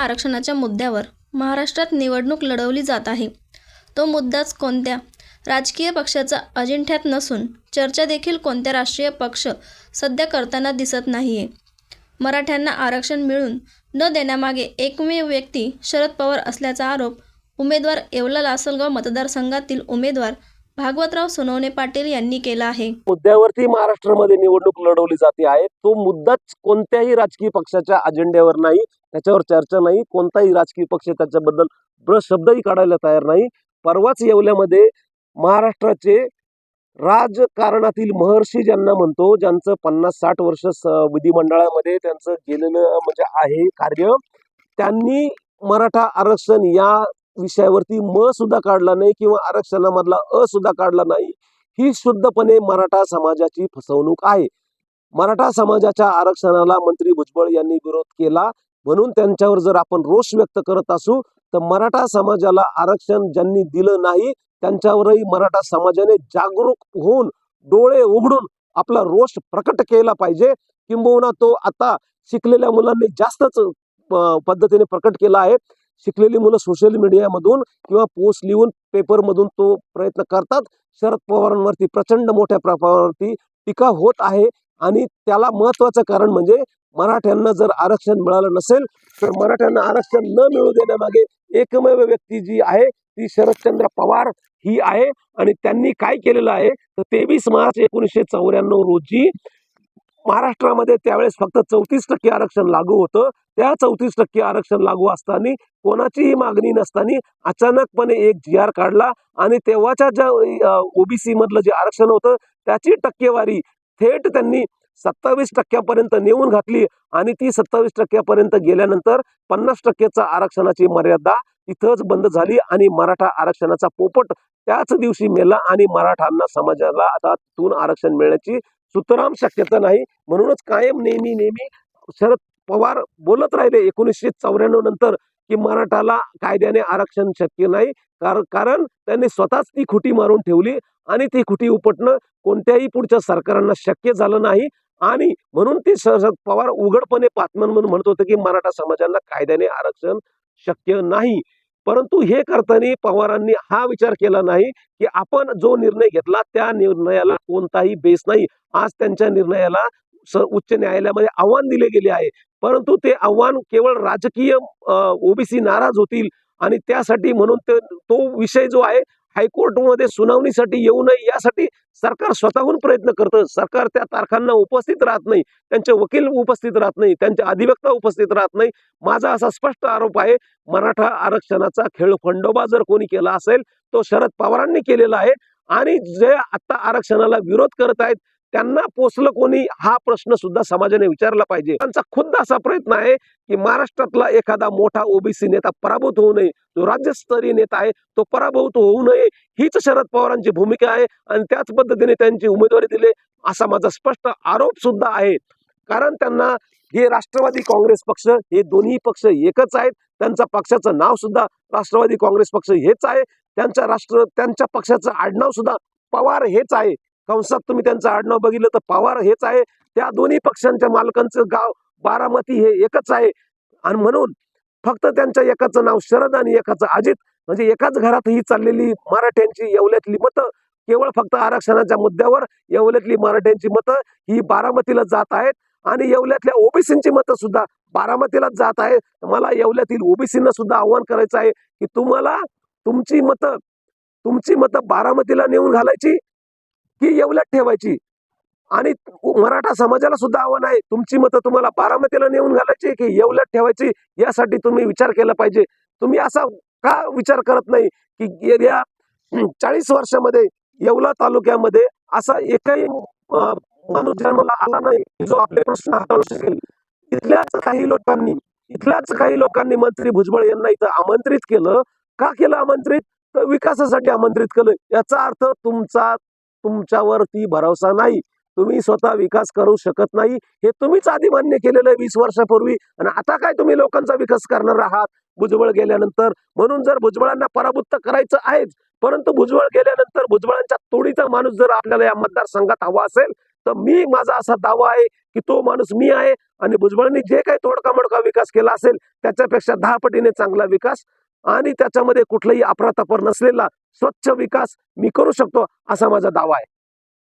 आरक्षणाच्या मुद्द्यावर महाराष्ट्रात निवडणूक लढवली जात आहे. तो मुद्दाच कोणत्या? राजकीय पक्षाचा अजिंठ्यात नसून चर्चा देखील कोणत्या राष्ट्रीय पक्ष सध्या करताना दिसत नाहीये. मराठ्यांना आरक्षण मिळून न देण्यामागे एकमेव व्यक्ती शरद पवार असल्याचा आरोप उमेदवार येवला लासलगाव मतदारसंघातील उमेदवार भागवतराव सोनवणे पाटील यांनी केला आहे. मुद्द्यावरती महाराष्ट्रामध्ये निवडणूक लढवली जाते आहे. तो मुद्दाच कोणत्याही राजकीय पक्षाच्या अजेंड्यावर नाही. त्याच्यावर चर्चा नाही कोणताही राजकीय पक्ष त्याच्याबद्दल ब्र शब्दही काढायला तयार नाही. परवाच येवल्यामध्ये महाराष्ट्राचे राजकारणातील महर्षी ज्यांना म्हणतो ज्यांचं पन्नास साठ वर्ष स- विधिमंडळामध्ये त्यांचं गेलेलं म्हणजे आहे कार्य त्यांनी मराठा आरक्षण या विषयावरती म सुद्धा काढला नाही किंवा आरक्षणामधला अ सुद्धा काढला नाही. ही शुद्धपणे मराठा समाजाची फसवणूक आहे. मराठा समाजाच्या आरक्षणाला मंत्री भुजबळ यांनी विरोध केला. म्हणून त्यांच्यावर जर आपण रोष व्यक्त करत असू तर मराठा समाजाला आरक्षण ज्यांनी दिलं नाही त्यांच्यावरही मराठा समाजाने जागरूक होऊन डोळे उघडून आपला रोष प्रकट केला पाहिजे. किंबहुना तो आता शिकलेल्या मुलांनी जास्तच पद्धतीने प्रकट केला आहे. शिकलेली मुलं सोशल मीडियामधून किंवा पोस्ट लिहून पेपरमधून तो प्रयत्न करतात. शरद पवारांवरती प्रचंड मोठ्या प्रमाणावरती टीका होत आहे. आणि त्याला महत्वाचं कारण म्हणजे मराठ्यांना जर आरक्षण मिळालं नसेल तर मराठ्यांना आरक्षण न मिळू देण्यामागे एकमेव व्यक्ती जी आहे ती शरदचंद्र पवार ही आहे. आणि त्यांनी काय केलेलं आहे तर तेवीस मार्च एकोणीसशे चौऱ्याण्णव रोजी महाराष्ट्रामध्ये त्यावेळेस फक्त चौतीस टक्के आरक्षण लागू होतं. त्या चौतीस टक्के आरक्षण लागू असताना कोणाचीही मागणी नसताना अचानकपणे एक जी आर काढला आणि तेव्हाच्या ज्या ओबीसी मधलं जे आरक्षण होतं त्याची टक्केवारी थेट त्यांनी सत्तावीस टक्क्यापर्यंत नेऊन घातली आणि ती सत्तावीस टक्क्यापर्यंत गेल्यानंतर पन्नास टक्क्याचा आरक्षणाची मर्यादा तिथंच बंद झाली आणि मराठा आरक्षणाचा पोपट त्याच दिवशी मेला आणि मराठांना समाजाला आता तिथून आरक्षण मिळण्याची सुतराम शक्यता नाही. म्हणूनच कायम नेहमी नेहमी शरद पवार बोलत राहिले एकोणीसशे चौऱ्याण्णव नंतर की मराठाला कायद्याने आरक्षण शक्य नाही. कार कारण त्यांनी स्वतःच ती खुटी मारून ठेवली आणि ती खुटी उपटणं कोणत्याही पुढच्या सरकारांना शक्य झालं नाही. आणि म्हणून ते शरद पवार उघडपणे पातमन म्हणून म्हणत होते की मराठा समाजाला कायद्याने आरक्षण शक्य नाही. परंतु हे करताना पवारांनी हा विचार केला नाही की आपण जो निर्णय घेतला त्या निर्णयाला कोणताही बेस नाही. आज त्यांच्या निर्णयाला स उच्च न्यायालयामध्ये आव्हान दिले गेले आहे. परंतु ते आव्हान केवळ राजकीय ओबीसी नाराज होतील आणि त्यासाठी म्हणून ते तो विषय जो आहे हायकोर्टमध्ये सुनावणीसाठी येऊ नये यासाठी सरकार स्वतःहून प्रयत्न करतं. सरकार त्या तारखांना उपस्थित राहत नाही त्यांचे वकील उपस्थित राहत नाही त्यांचे अधिवक्ता उपस्थित राहत नाही. माझा असा स्पष्ट आरोप आहे मराठा आरक्षणाचा खेळ खंडोबा जर कोणी केला असेल तो शरद पवारांनी केलेला आहे. आणि जे आता आरक्षणाला विरोध करत आहेत त्यांना पोचलं कोणी हा प्रश्न सुद्धा समाजाने विचारला पाहिजे. त्यांचा खुद्द असा प्रयत्न आहे की महाराष्ट्रातला एखादा मोठा ओबीसी नेता पराभूत होऊ नये. जो राज्यस्तरीय नेता आहे तो पराभूत होऊ नये. हीच शरद पवारांची भूमिका आहे आणि त्याच पद्धतीने त्यांची उमेदवारी दिली असा माझा स्पष्ट आरोप सुद्धा आहे. कारण त्यांना हे राष्ट्रवादी काँग्रेस पक्ष हे दोन्ही पक्ष एकच आहेत. त्यांचा पक्षाचं नाव सुद्धा राष्ट्रवादी काँग्रेस पक्ष हेच आहे. त्यांच्या राष्ट्र त्यांच्या पक्षाचं आडनाव सुद्धा पवार हेच आहे. कंसात तुम्ही त्यांचं आडनाव बघितलं तर पवार हेच आहे. त्या दोन्ही पक्षांच्या मालकांचं गाव बारामती हे एकच आहे. आणि म्हणून फक्त त्यांच्या एकाचं नाव शरद आणि एकाचं अजित म्हणजे एकाच घरात ही चाललेली मराठ्यांची येवल्यातली मतं केवळ फक्त आरक्षणाच्या मुद्द्यावर येवल्यातली मराठ्यांची मतं ही बारामतीला जात आहेत. आणि येवल्यातल्या ओबीसींची मतं सुद्धा बारामतीलाच जात आहे मला येवल्यातील ओबीसींना सुद्धा आव्हान करायचं आहे की तुम्हाला तुमची मतं तुमची मतं बारामतीला नेऊन घालायची की येवल्यात ठेवायची. आणि मराठा समाजाला सुद्धा आव्हान आहे. तुमची मतं तुम्हाला बारामतीला नेऊन घालायची की येवल्यात ठेवायची? यासाठी तुम्ही विचार केला पाहिजे. तुम्ही असा का विचार करत नाही की गेल्या चाळीस वर्षामध्ये येवला तालुक्यामध्ये असा एकही माणूस जन्माला आला नाही जो आपले प्रश्न हाताळू शकेल. इथल्याच काही लोकांनी इथल्याच काही लोकांनी मंत्री भुजबळ यांना इथं आमंत्रित केलं. का केलं आमंत्रित? तर विकासासाठी आमंत्रित केलं. याचा अर्थ तुमचा तुमच्यावरती भरोसा नाही. तुम्ही स्वतः विकास करू शकत नाही. हे तुम्हीच आधी मान्य केलेलं आहे वीस वर्षापूर्वी. आणि आता काय तुम्ही लोकांचा विकास करणार आहात? भुजबळ गेल्यानंतर. म्हणून जर भुजबळांना पराभूत करायचं आहेच. परंतु भुजबळ गेल्यानंतर भुजबळांच्या तोडीचा माणूस जर आपल्याला या मतदारसंघात हवा असेल तर मी माझा असा दावा आहे की तो माणूस मी आहे. आणि भुजबळांनी जे काही तोडका मोडका विकास केला असेल त्याच्यापेक्षा दहा पटीने चांगला विकास आणि त्याच्यामध्ये कुठलाही अफरातफर नसलेला स्वच्छ विकास मी करू शकतो असा माझा दावा आहे.